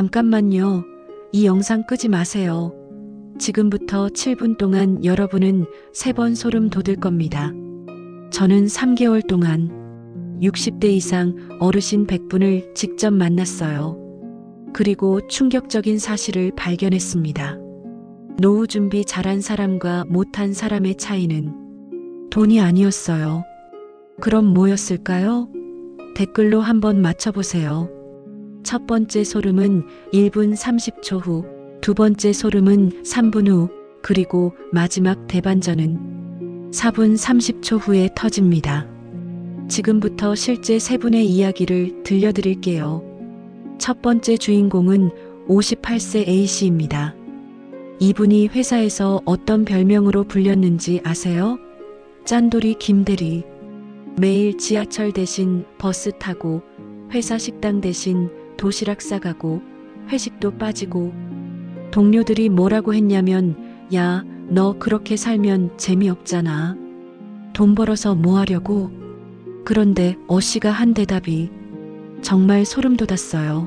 잠깐만요. 이 영상 끄지 마세요. 지금부터 7분 동안 여러분은 세번 소름 돋을 겁니다. 저는 3개월 동안 60대 이상 어르신 100분을 직접 만났어요. 그리고 충격적인 사실을 발견했습니다. 노후 준비 잘한 사람과 못한 사람의 차이는 돈이 아니었어요. 그럼 뭐였을까요? 댓글로 한번 맞춰보세요. 첫 번째 소름은 1분 30초 후, 두 번째 소름은 3분 후, 그리고 마지막 대반전은 4분 30초 후에 터집니다. 지금부터 실제 세 분의 이야기를 들려드릴게요. 첫 번째 주인공은 58세 A씨입니다. 이분이 회사에서 어떤 별명으로 불렸는지 아세요? 짠돌이 김대리. 매일 지하철 대신 버스 타고 회사 식당 대신 도시락 싸가고 회식도 빠지고 동료들이 뭐라고 했냐면 야, 너 그렇게 살면 재미없잖아. 돈 벌어서 뭐 하려고? 그런데 어 씨가 한 대답이 정말 소름 돋았어요.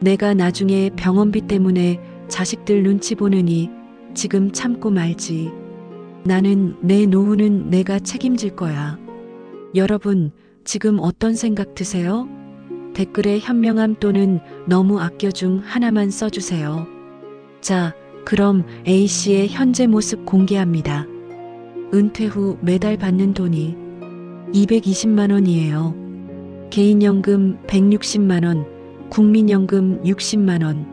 내가 나중에 병원비 때문에 자식들 눈치 보느니 지금 참고 말지. 나는 내 노후는 내가 책임질 거야. 여러분, 지금 어떤 생각 드세요? 댓글에 현명함 또는 너무 아껴 중 하나만 써주세요. 자, 그럼 A씨의 현재 모습 공개합니다. 은퇴 후 매달 받는 돈이 220만 원이에요. 개인연금 160만 원, 국민연금 60만 원.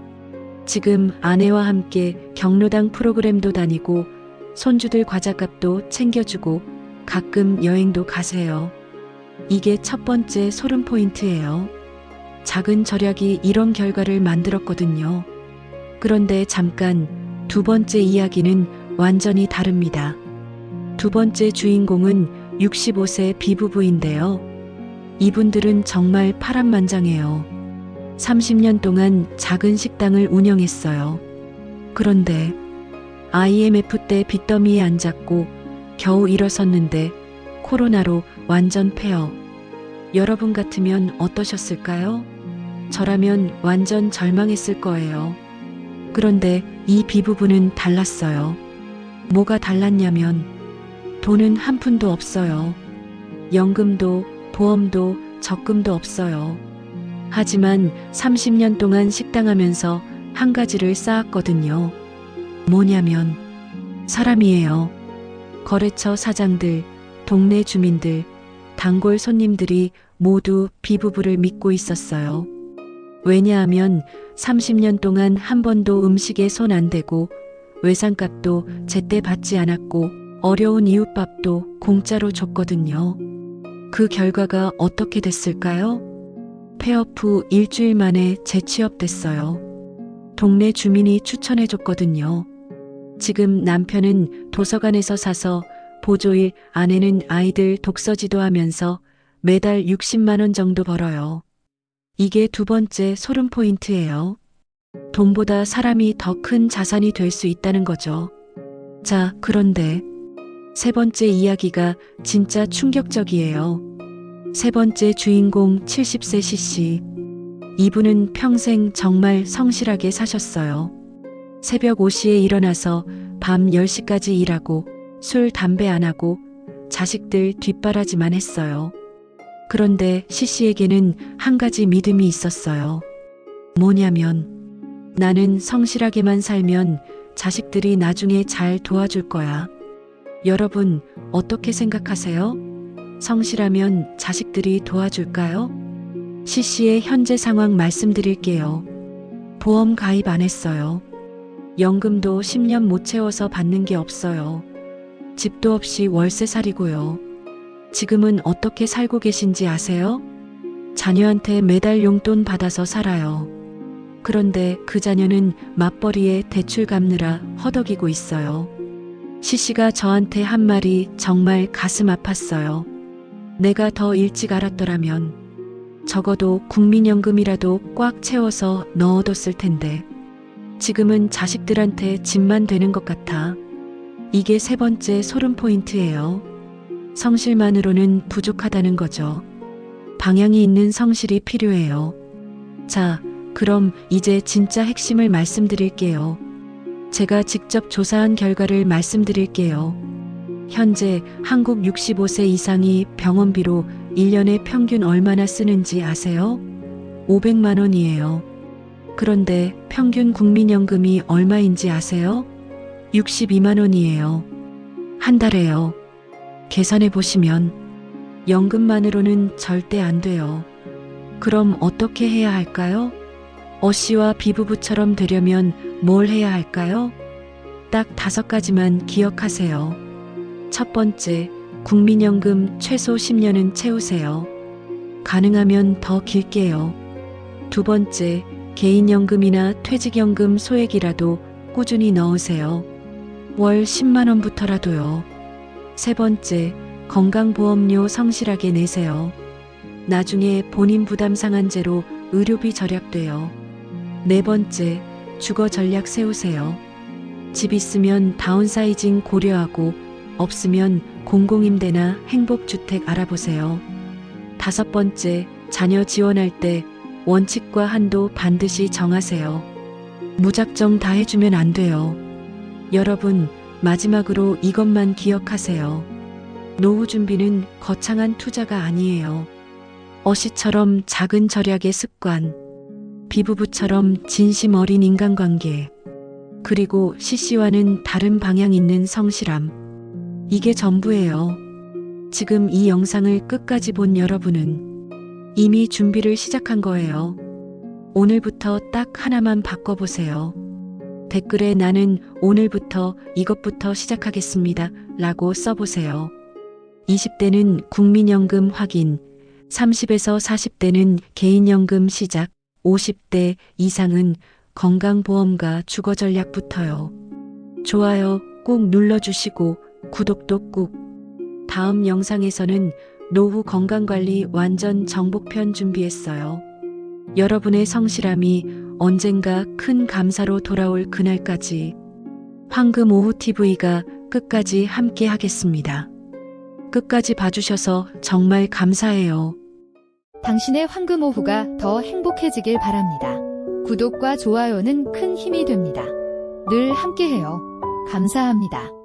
지금 아내와 함께 경로당 프로그램도 다니고 손주들 과자값도 챙겨주고 가끔 여행도 가세요. 이게 첫 번째 소름 포인트예요. 작은 절약이 이런 결과를 만들었거든요. 그런데 잠깐 두 번째 이야기는 완전히 다릅니다. 두 번째 주인공은 65세 비부부인데요. 이분들은 정말 파란만장해요. 30년 동안 작은 식당을 운영했어요. 그런데 IMF 때 빚더미에 앉았고 겨우 일어섰는데 코로나로 완전 폐업. 여러분 같으면 어떠셨을까요? 저라면 완전 절망했을 거예요. 그런데 이 비부부는 달랐어요. 뭐가 달랐냐면 돈은 한 푼도 없어요. 연금도 보험도 적금도 없어요. 하지만 30년 동안 식당하면서 한 가지를 쌓았거든요. 뭐냐면 사람이에요. 거래처 사장들, 동네 주민들, 단골 손님들이 모두 비부부를 믿고 있었어요. 왜냐하면 30년 동안 한 번도 음식에 손 안 대고 외상값도 제때 받지 않았고 어려운 이웃밥도 공짜로 줬거든요. 그 결과가 어떻게 됐을까요? 폐업 후 일주일 만에 재취업됐어요. 동네 주민이 추천해줬거든요. 지금 남편은 도서관에서 사서 보조일, 아내는 아이들 독서지도 하면서 매달 60만원 정도 벌어요. 이게 두 번째 소름 포인트예요. 돈보다 사람이 더 큰 자산이 될 수 있다는 거죠. 자, 그런데 세 번째 이야기가 진짜 충격적이에요. 세 번째 주인공 70세 CC. 이분은 평생 정말 성실하게 사셨어요. 새벽 5시에 일어나서 밤 10시까지 일하고 술, 담배 안 하고 자식들 뒷바라지만 했어요. 그런데 CC에게는 한 가지 믿음이 있었어요. 뭐냐면 나는 성실하게만 살면 자식들이 나중에 잘 도와줄 거야. 여러분, 어떻게 생각하세요? 성실하면 자식들이 도와줄까요? CC의 현재 상황 말씀드릴게요. 보험 가입 안 했어요. 연금도 10년 못 채워서 받는 게 없어요. 집도 없이 월세 살이고요. 지금은 어떻게 살고 계신지 아세요? 자녀한테 매달 용돈 받아서 살아요. 그런데 그 자녀는 맞벌이에 대출 갚느라 허덕이고 있어요. 시시가 저한테 한 말이 정말 가슴 아팠어요. 내가 더 일찍 알았더라면 적어도 국민연금이라도 꽉 채워서 넣어뒀을 텐데 지금은 자식들한테 집만 되는 것 같아. 이게 세 번째 소름 포인트예요. 성실만으로는 부족하다는 거죠. 방향이 있는 성실이 필요해요. 자, 그럼 이제 진짜 핵심을 말씀드릴게요. 제가 직접 조사한 결과를 말씀드릴게요. 현재 한국 65세 이상이 병원비로 1년에 평균 얼마나 쓰는지 아세요? 500만 원이에요. 그런데 평균 국민연금이 얼마인지 아세요? 62만 원이에요. 한 달에요. 계산해 보시면 연금만으로는 절대 안 돼요. 그럼 어떻게 해야 할까요? 어 씨와 비부부처럼 되려면 뭘 해야 할까요? 딱 다섯 가지만 기억하세요. 첫 번째, 국민연금 최소 10년은 채우세요. 가능하면 더 길게요. 두 번째, 개인연금이나 퇴직연금 소액이라도 꾸준히 넣으세요. 월 10만원부터라도요. 세 번째, 건강보험료 성실하게 내세요. 나중에 본인 부담 상한제로 의료비 절약돼요. 네 번째, 주거 전략 세우세요. 집 있으면 다운사이징 고려하고 없으면 공공임대나 행복주택 알아보세요. 다섯 번째, 자녀 지원할 때 원칙과 한도 반드시 정하세요. 무작정 다 해주면 안 돼요. 여러분, 마지막으로 이것만 기억하세요. 노후 준비는 거창한 투자가 아니에요. 어시처럼 작은 절약의 습관, 비부부처럼 진심 어린 인간관계, 그리고 CC와는 다른 방향 있는 성실함. 이게 전부예요. 지금 이 영상을 끝까지 본 여러분은 이미 준비를 시작한 거예요. 오늘부터 딱 하나만 바꿔보세요. 댓글에 나는 오늘부터 이것부터 시작하겠습니다. 라고 써보세요. 20대는 국민연금 확인, 30에서 40대는 개인연금 시작, 50대 이상은 건강보험과 주거전략부터요. 좋아요 꼭 눌러주시고 구독도 꾹. 다음 영상에서는 노후 건강관리 완전 정복편 준비했어요. 여러분의 성실함이 언젠가 큰 감사로 돌아올 그날까지 황금 오후 TV가 끝까지 함께 하겠습니다. 끝까지 봐주셔서 정말 감사해요. 당신의 황금 오후가 더 행복해지길 바랍니다. 구독과 좋아요는 큰 힘이 됩니다. 늘 함께해요. 감사합니다.